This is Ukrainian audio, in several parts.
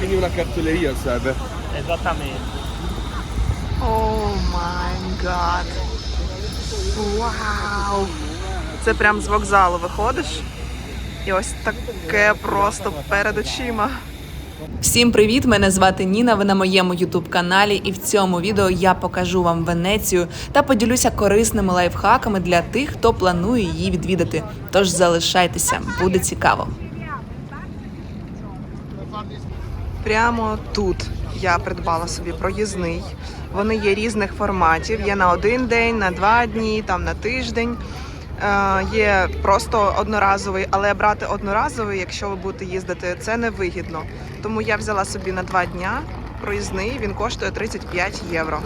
quindi una cartoleria serve. Esattamente. О май гад. Вау! Це прям з вокзалу виходиш. І ось таке просто перед очима. Всім привіт! Мене звати Ніна. Ви на моєму ютуб каналі, і в цьому відео я покажу вам Венецію та поділюся корисними лайфхаками для тих, хто планує її відвідати. Тож залишайтеся, буде цікаво. Прямо тут я придбала собі проїзний. Вони є різних форматів. Є на один день, на два дні, там на тиждень. Е, Є просто одноразовий, але брати одноразовий, якщо ви будете їздити, це не вигідно. Тому я взяла собі на два дня проїзний. Він коштує 35 євро.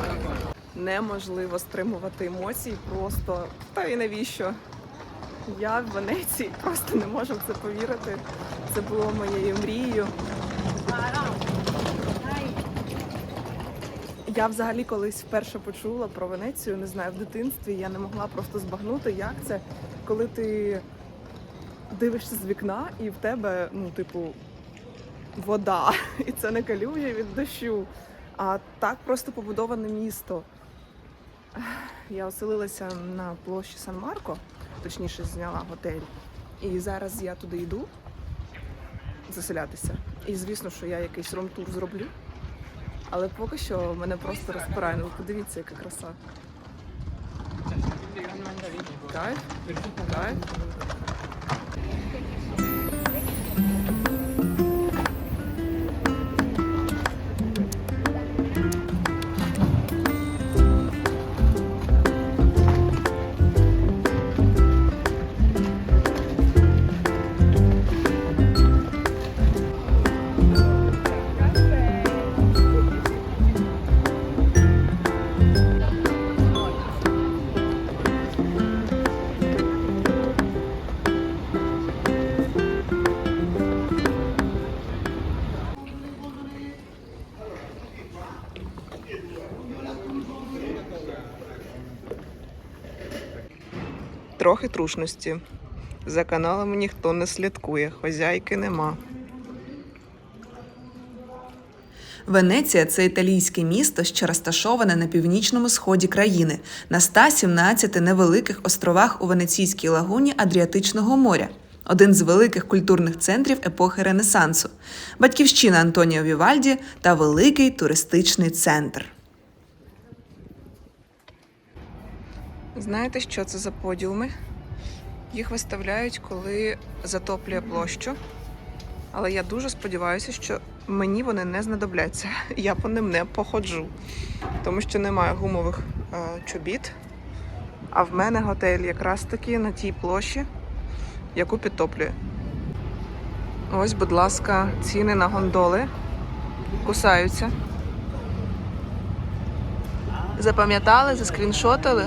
Неможливо стримувати емоції, просто та і навіщо? Я в Венеції просто не можу в це повірити. Це було моєю мрією. Я взагалі колись вперше почула про Венецію, не знаю, в дитинстві я не могла просто збагнути, як це, коли ти дивишся з вікна і в тебе, ну, типу, вода. І це не калюжі від дощу, а так просто побудоване місто. Я оселилася на площі Сан-Марко, точніше зняла готель. І зараз я туди йду заселятися. І звісно, що я якийсь ром-тур зроблю. Але поки що мене просто розпирає. Подивіться, яка краса. Кайф, кайф. Трохи трушності. За каналами ніхто не слідкує, хозяйки нема. Венеція це італійське місто, що розташоване на північному сході країни, на 117 невеликих островах у Венеційській лагуні Адріатичного моря. Один з великих культурних центрів епохи Ренесансу, батьківщина Антоніо Вівальді та великий туристичний центр. Знаєте, що це за подіуми? Їх виставляють, коли затоплює площу. Але я дуже сподіваюся, що мені вони не знадобляться. Я по ним не походжу, тому що немає гумових е, чобіт. А в мене готель якраз таки на тій площі, яку підтоплює. Ось, будь ласка, ціни на гондоли кусаються. Запам'ятали, заскріншотили?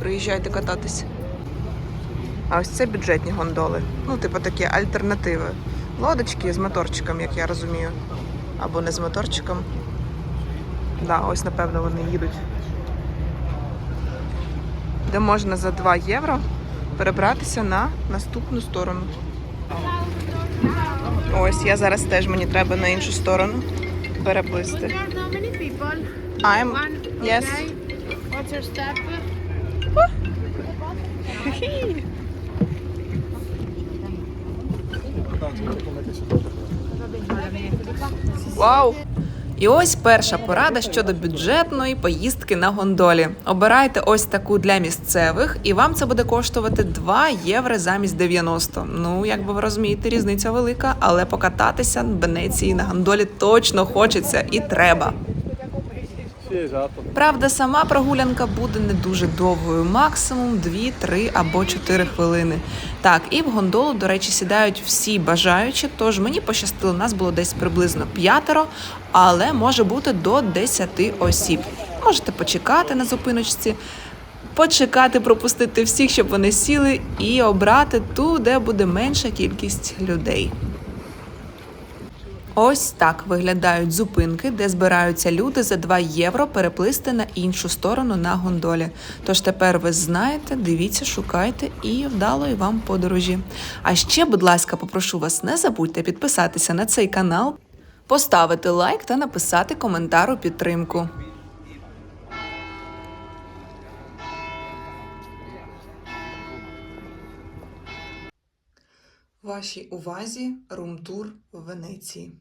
Приїжджайте кататися. А ось це бюджетні гондоли. Ну, типу такі альтернативи. Лодочки з моторчиком, як я розумію. Або не з моторчиком. Да, ось, напевно, вони їдуть. Де можна за 2 євро перебратися на наступну сторону. Ось, я зараз теж мені треба на іншу сторону переплисти. I'm... Yes. What's your step? Вау! І ось перша порада щодо бюджетної поїздки на гондолі. Обирайте ось таку для місцевих, і вам це буде коштувати 2 євро замість 90. Ну, як би ви розумієте, різниця велика, але покататися в Венеції на гондолі точно хочеться і треба. Правда, сама прогулянка буде не дуже довгою, максимум 2, 3 або 4 хвилини. Так, і в гондолу, до речі, сідають всі бажаючі, тож мені пощастило, нас було десь приблизно п'ятеро, але може бути до 10 осіб. Можете почекати на зупиночці, почекати, пропустити всіх, щоб вони сіли, і обрати ту, де буде менша кількість людей. Ось так виглядають зупинки, де збираються люди за 2 євро переплисти на іншу сторону на гондолі. Тож тепер ви знаєте, дивіться, шукайте і вдалої вам подорожі. А ще, будь ласка, попрошу вас, не забудьте підписатися на цей канал, поставити лайк та написати коментар у підтримку. Вашій увазі румтур в Венеції.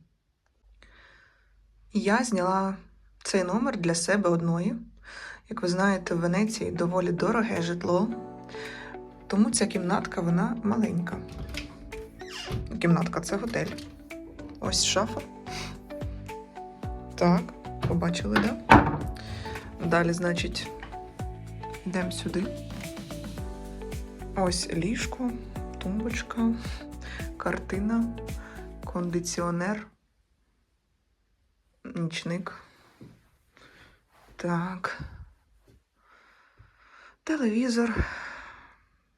Я зняла цей номер для себе одної. Як ви знаєте, в Венеції доволі дороге житло, тому ця кімнатка вона маленька. Кімнатка це готель. Ось шафа. Так, побачили, да? Далі, значить, йдемо сюди. Ось ліжко, тумбочка, картина, кондиціонер, нічник. Так. Телевізор,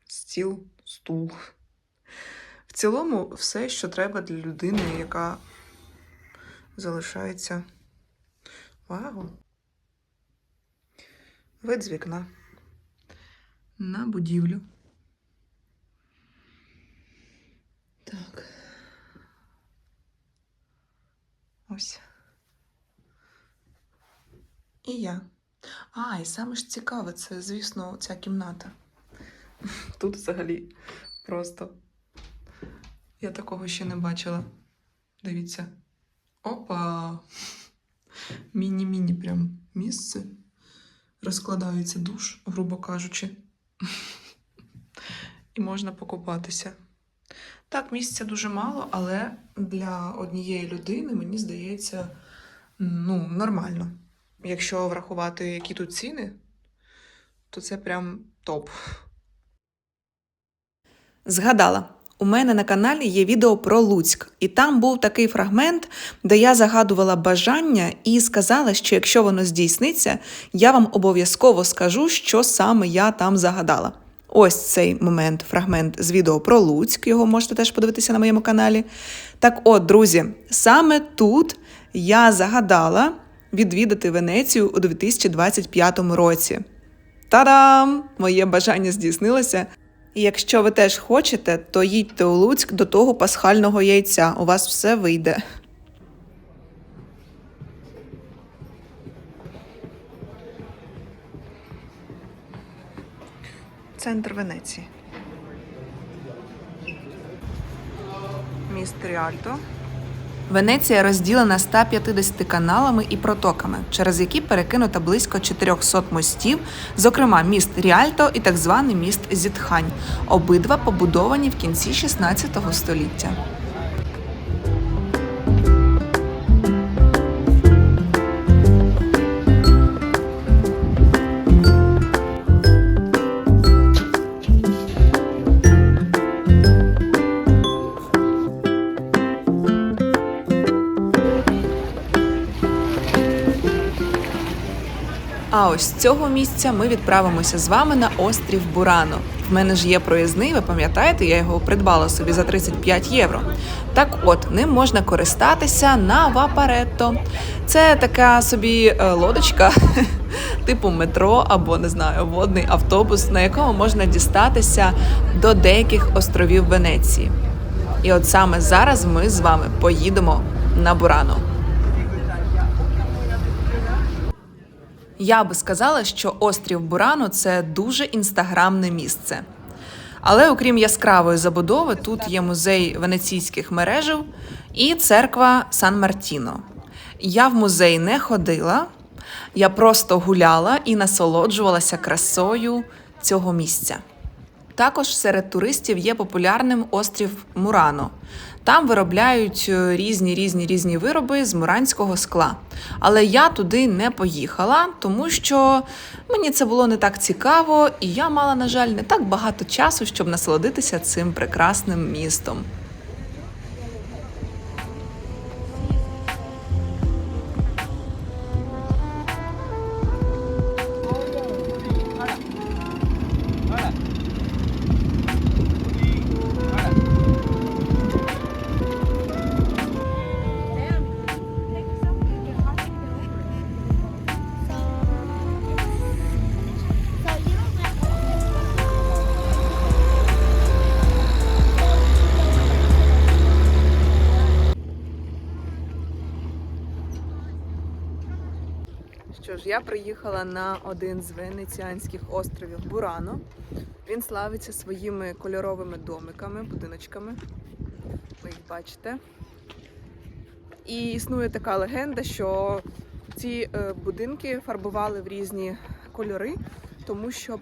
стіл, стул. В цілому, все, що треба для людини, яка залишається. Вау! Вид з вікна на будівлю. Так. Ось. І я. А, і саме ж цікаве, це, звісно, ця кімната. Тут взагалі просто. Я такого ще не бачила. Дивіться. Опа! Міні-міні прям місце. Розкладається душ, грубо кажучи. І можна покупатися. Так, місця дуже мало, але для однієї людини, мені здається, ну, нормально. Якщо врахувати, які тут ціни, то це прям топ. Згадала. У мене на каналі є відео про Луцьк, і там був такий фрагмент, де я загадувала бажання і сказала, що якщо воно здійсниться, я вам обов'язково скажу, що саме я там загадала. Ось цей момент, фрагмент з відео про Луцьк, його можете теж подивитися на моєму каналі. Так от, друзі, саме тут я загадала відвідати Венецію у 2025 році. Та-дам! Моє бажання здійснилося. І якщо ви теж хочете, то їдьте у Луцьк до того пасхального яйця. У вас все вийде. Центр Венеції. Міст Ріальто. Венеція розділена 150 каналами і протоками, через які перекинуто близько 400 мостів, зокрема міст Ріальто і так званий міст Зітхань, обидва побудовані в кінці 16 століття. Ось з цього місця ми відправимося з вами на острів Бурано. В мене ж є проїзний, ви пам'ятаєте, я його придбала собі за 35 євро. Так от, ним можна користатися на Вапаретто. Це така собі е, лодочка, типу метро або не знаю, водний автобус, на якому можна дістатися до деяких островів Венеції. І от саме зараз ми з вами поїдемо на Бурано. Я би сказала, що острів Бурано це дуже інстаграмне місце. Але окрім яскравої забудови, тут є музей венеційських мережів і церква Сан Мартіно. Я в музей не ходила, я просто гуляла і насолоджувалася красою цього місця. Також серед туристів є популярним острів Мурано. Там виробляють е, різні різні різні вироби з муранського скла. Але я туди не поїхала, тому що мені це було не так цікаво, і я мала, на жаль, не так багато часу, щоб насолодитися цим прекрасним містом. Що ж, я приїхала на один з венеціанських островів Бурано. Він славиться своїми кольоровими домиками, будиночками. Ви їх бачите. І існує така легенда, що ці е, будинки фарбували в різні кольори, тому щоб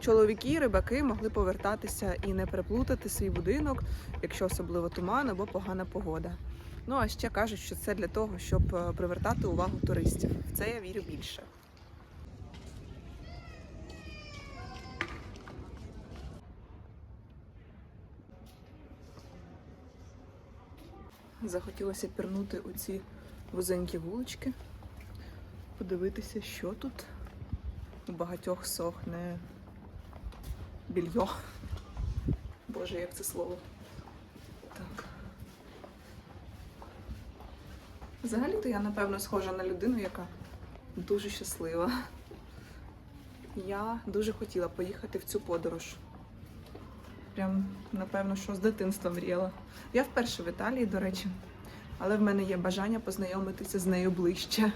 чоловіки, рибаки могли повертатися і не переплутати свій будинок, якщо особливо туман або погана погода. Ну а ще кажуть, що це для того, щоб е, привертати увагу туристів. В це я вірю більше. Захотілося пірнути у ці вузенькі вулички, подивитися, що тут у багатьох сохне більйо. Боже, як це слово. Взагалі-то я, напевно, схожа на людину, яка дуже щаслива. Я дуже хотіла поїхати в цю подорож. Прям, напевно, що з дитинства мріяла. Я вперше в Італії, до речі, але в мене є бажання познайомитися з нею ближче.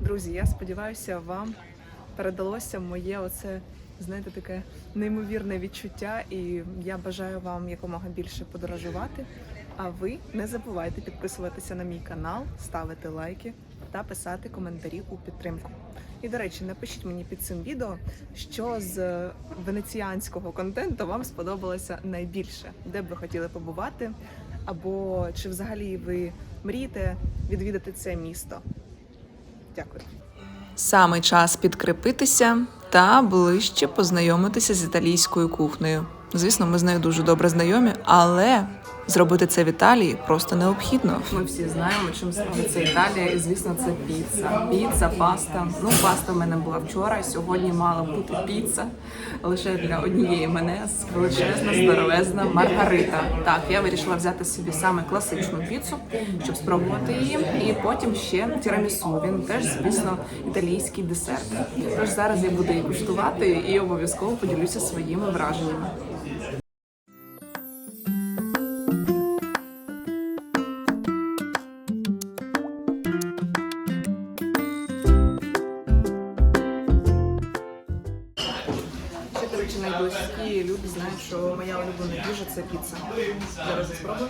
Друзі, я сподіваюся, вам передалося моє оце, знаєте, таке неймовірне відчуття, і я бажаю вам якомога більше подорожувати. А ви не забувайте підписуватися на мій канал, ставити лайки та писати коментарі у підтримку. І, до речі, напишіть мені під цим відео, що з венеціанського контенту вам сподобалося найбільше, де б ви хотіли побувати, або чи взагалі ви мрієте відвідати це місто. Дякую. Саме час підкріпитися та ближче познайомитися з італійською кухнею. Звісно, ми з нею дуже добре знайомі, але зробити це в Італії просто необхідно. Ми всі знаємо, чим славиться Італія, і звісно, це піца. Піца, паста. Ну, паста в мене була вчора. Сьогодні мала бути піца лише для однієї мене з величезна, здоровезна маргарита. Так, я вирішила взяти собі саме класичну піцу, щоб спробувати її, і потім ще тірамісу. Він теж, звісно, італійський десерт. Тож зараз я буду її куштувати і обов'язково поділюся своїми враженнями. Що моя улюблена їжа це піца. Зараз я.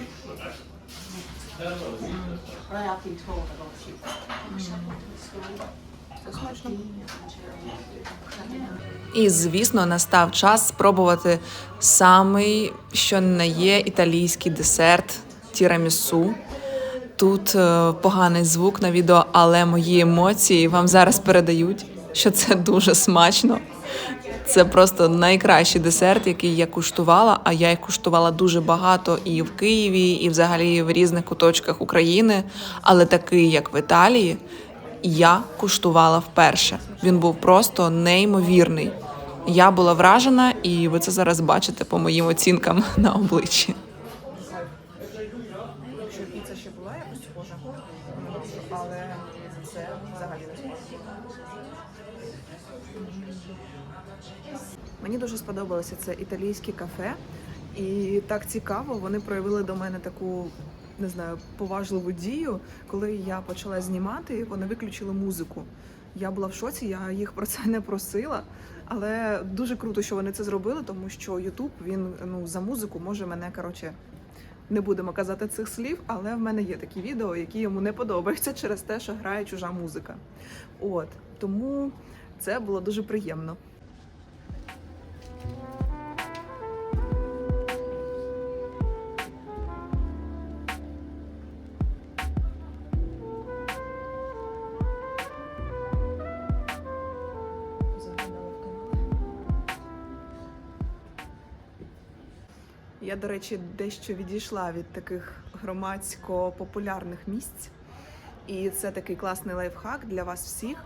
І, звісно, настав час спробувати самий, що не є італійський десерт тірамісу. Тут е, поганий звук на відео, але мої емоції вам зараз передають, що це дуже смачно. Це просто найкращий десерт, який я куштувала. А я їх куштувала дуже багато і в Києві, і взагалі в різних куточках України. Але такий, як в Італії, я куштувала вперше. Він був просто неймовірний. Я була вражена, і ви це зараз бачите по моїм оцінкам на обличчі. Якщо піца ще була якось схожа, але це взагалі не схоже. Мені дуже сподобалося це італійське кафе, і так цікаво, вони проявили до мене таку. Не знаю, поважливу дію, коли я почала знімати, вони виключили музику. Я була в шоці, я їх про це не просила, але дуже круто, що вони це зробили, тому що Ютуб він ну за музику може мене коротше не будемо казати цих слів, але в мене є такі відео, які йому не подобаються через те, що грає чужа музика. От тому це було дуже приємно. Я, до речі, дещо відійшла від таких громадсько-популярних місць. І це такий класний лайфхак для вас всіх.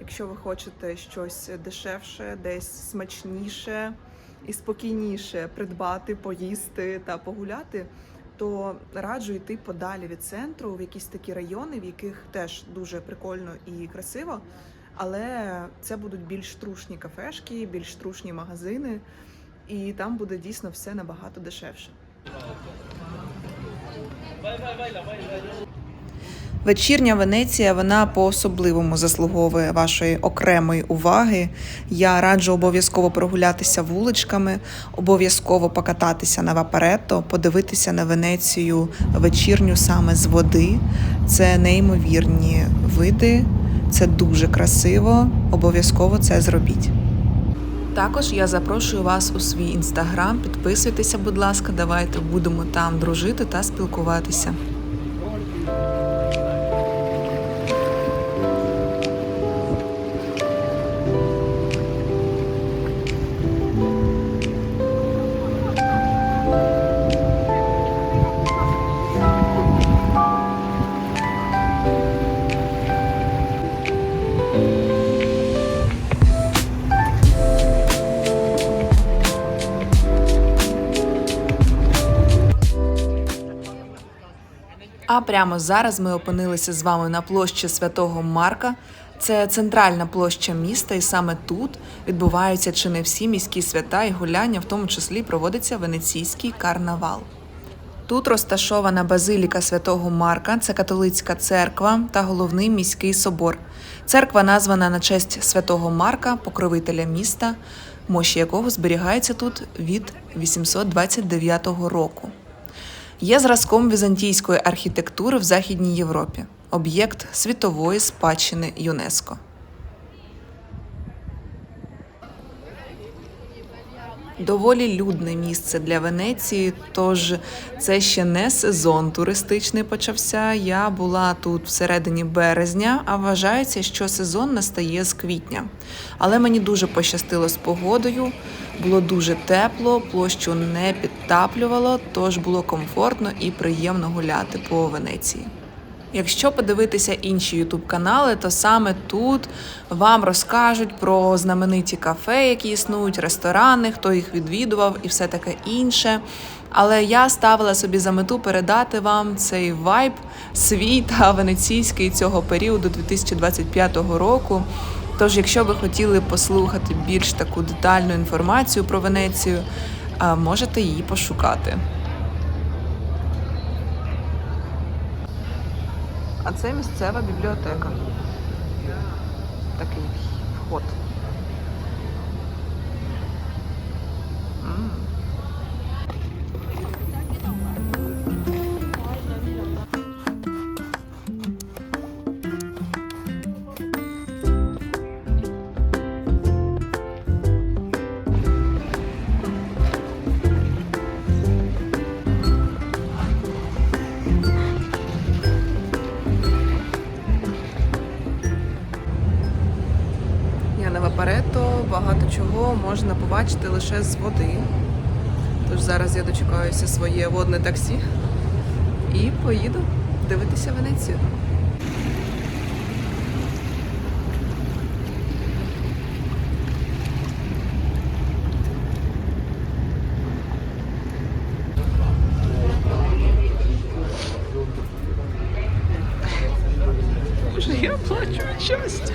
Якщо ви хочете щось дешевше, десь смачніше і спокійніше придбати, поїсти та погуляти, то раджу йти подалі від центру в якісь такі райони, в яких теж дуже прикольно і красиво. Але це будуть більш трушні кафешки, більш трушні магазини, і там буде дійсно все набагато дешевше. Вечірня Венеція вона по-особливому заслуговує вашої окремої уваги. Я раджу обов'язково прогулятися вуличками, обов'язково покататися на вапаретто, подивитися на Венецію вечірню саме з води. Це неймовірні види, це дуже красиво. Обов'язково це зробіть. Також я запрошую вас у свій інстаграм. Підписуйтеся, будь ласка, давайте будемо там дружити та спілкуватися. А прямо зараз ми опинилися з вами на площі Святого Марка. Це центральна площа міста, і саме тут відбуваються чи не всі міські свята і гуляння, в тому числі проводиться венеційський карнавал. Тут розташована базиліка святого Марка, це католицька церква та головний міський собор. Церква названа на честь святого Марка, покровителя міста, мощі якого зберігаються тут від 829 року. Є зразком візантійської архітектури в Західній Європі, об'єкт світової спадщини ЮНЕСКО. Доволі людне місце для Венеції, тож це ще не сезон туристичний почався. Я була тут всередині березня, а вважається, що сезон настає з квітня. Але мені дуже пощастило з погодою. Було дуже тепло, площу не підтаплювало, тож було комфортно і приємно гуляти по Венеції. Якщо подивитися інші ютуб канали, то саме тут вам розкажуть про знамениті кафе, які існують, ресторани, хто їх відвідував і все таке інше. Але я ставила собі за мету передати вам цей вайб свій та венеційський цього періоду 2025 року. Тож, якщо ви хотіли послухати більш таку детальну інформацію про Венецію, можете її пошукати. А це місцева бібліотека. Такий вход. Можна побачити лише з води. Тож зараз я дочекаюся своє водне таксі і поїду дивитися Венецію. Боже, я плачу від щастя.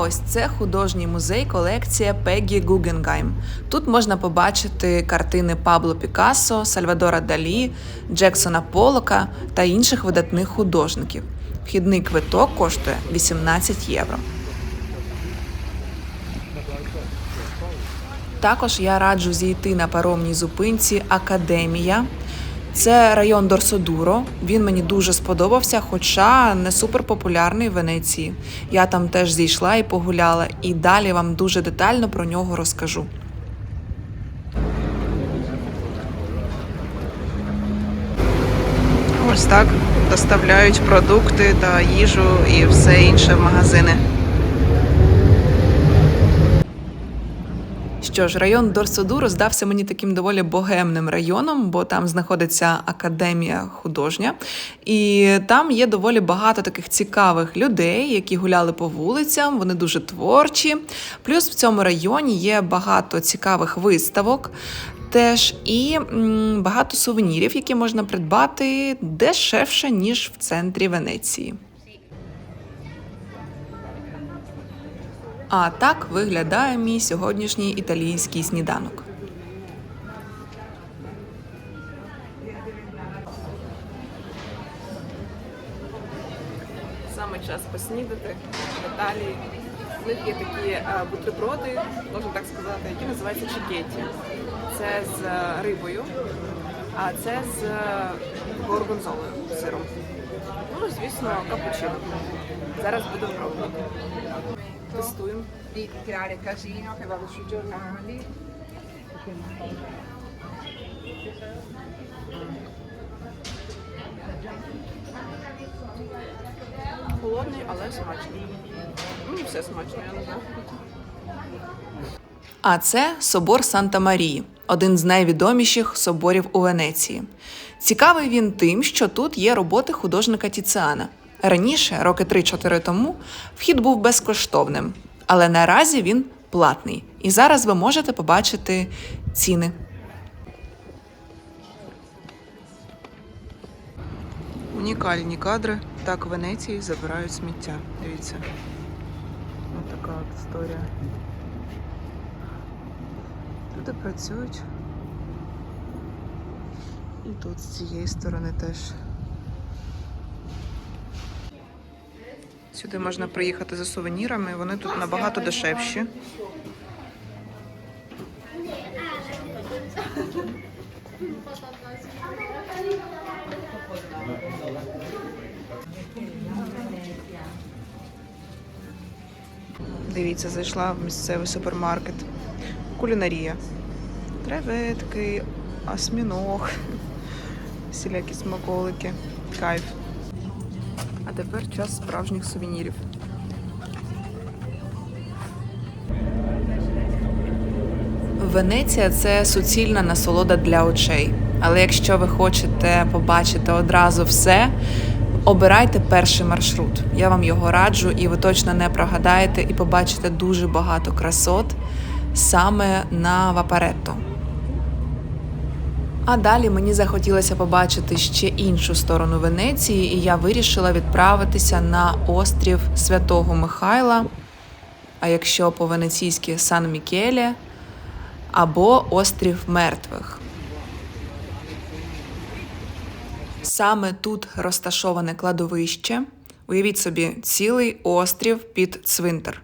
Ось це художній музей колекція Пегі Гугенгайм. Тут можна побачити картини Пабло Пікассо, Сальвадора Далі, Джексона Полока та інших видатних художників. Вхідний квиток коштує 18 євро. Також я раджу зійти на паромній зупинці Академія. Це район Дорсодуро. Він мені дуже сподобався, хоча не суперпопулярний в Венеції. Я там теж зійшла і погуляла, і далі вам дуже детально про нього розкажу. Ось так доставляють продукти та їжу і все інше в магазини. Що ж, район Дорсодуру здався мені таким доволі богемним районом, бо там знаходиться академія художня, і там є доволі багато таких цікавих людей, які гуляли по вулицям. Вони дуже творчі. Плюс в цьому районі є багато цікавих виставок. Теж і багато сувенірів, які можна придбати дешевше ніж в центрі Венеції. А так виглядає мій сьогоднішній італійський сніданок. Саме час поснідати в Італії. В них є такі е, бутерброди, можна так сказати, які називаються чекеті. Це з е, рибою, а це з е, горгонзолою сиром. Ну, звісно, капучино. Зараз будемо пробувати. Тестуємо. di creare casino che vado sui giornali. Холодний, але смачний. Мені все смачно, я. А це собор Санта Марії, один з найвідоміших соборів у Венеції. Цікавий він тим, що тут є роботи художника Тіціана. Раніше, роки 3-4 тому, вхід був безкоштовним, але наразі він платний. І зараз ви можете побачити ціни. Унікальні кадри. Так в Венеції забирають сміття. Дивіться. Ось така от історія. Люди працюють. І тут з цієї сторони теж. Сюди можна приїхати за сувенірами, вони тут набагато дешевші. Дивіться, зайшла в місцевий супермаркет. Кулінарія. Креветки, осьміног, всілякі смаколики. Кайф. Тепер час справжніх сувенірів. Венеція це суцільна насолода для очей. Але якщо ви хочете побачити одразу все, обирайте перший маршрут. Я вам його раджу, і ви точно не прогадаєте і побачите дуже багато красот саме на Вапаретто. А далі мені захотілося побачити ще іншу сторону Венеції, і я вирішила відправитися на острів Святого Михайла. А якщо по-венеційськи Сан Мікеле, або острів мертвих. Саме тут розташоване кладовище. Уявіть собі, цілий острів під цвинтар.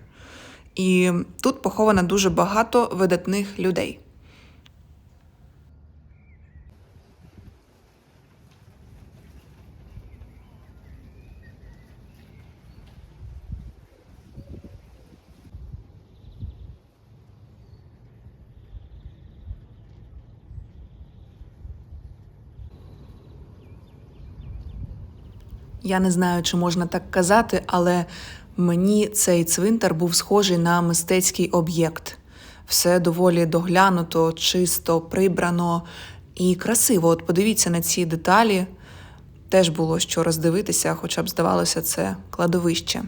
І тут поховано дуже багато видатних людей. Я не знаю, чи можна так казати, але мені цей цвинтар був схожий на мистецький об'єкт. Все доволі доглянуто, чисто, прибрано і красиво. От подивіться на ці деталі. Теж було що роздивитися, хоча б здавалося, це кладовище.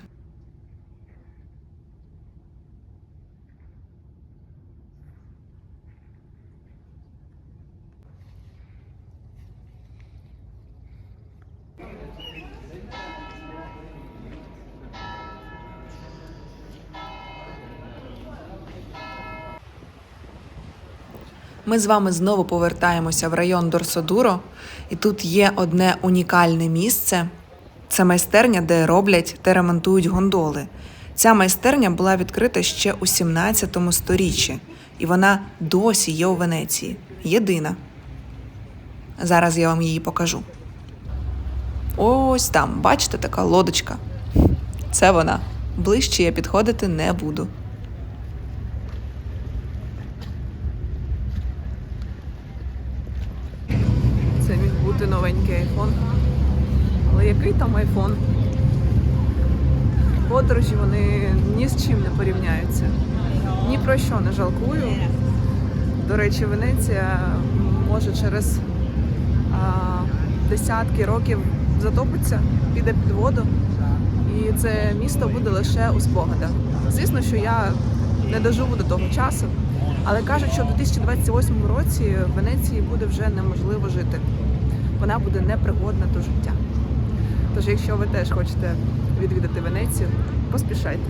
Ми з вами знову повертаємося в район Дорсодуро, і тут є одне унікальне місце. Це майстерня, де роблять та ремонтують гондоли. Ця майстерня була відкрита ще у 17 сторіччі, і вона досі є у Венеції. Єдина. Зараз я вам її покажу. Ось там, бачите, така лодочка. Це вона. Ближче я підходити не буду. Це міг бути новенький айфон. Але який там айфон? Подорожі вони ні з чим не порівняються. Ні про що не жалкую. До речі, Венеція може через а, десятки років затопиться, піде під воду. І це місто буде лише у спогадах. Звісно, що я не доживу до того часу, але кажуть, що в 2028 році в Венеції буде вже неможливо жити. Вона буде непригодна до життя. Тож, якщо ви теж хочете відвідати Венецію, поспішайте.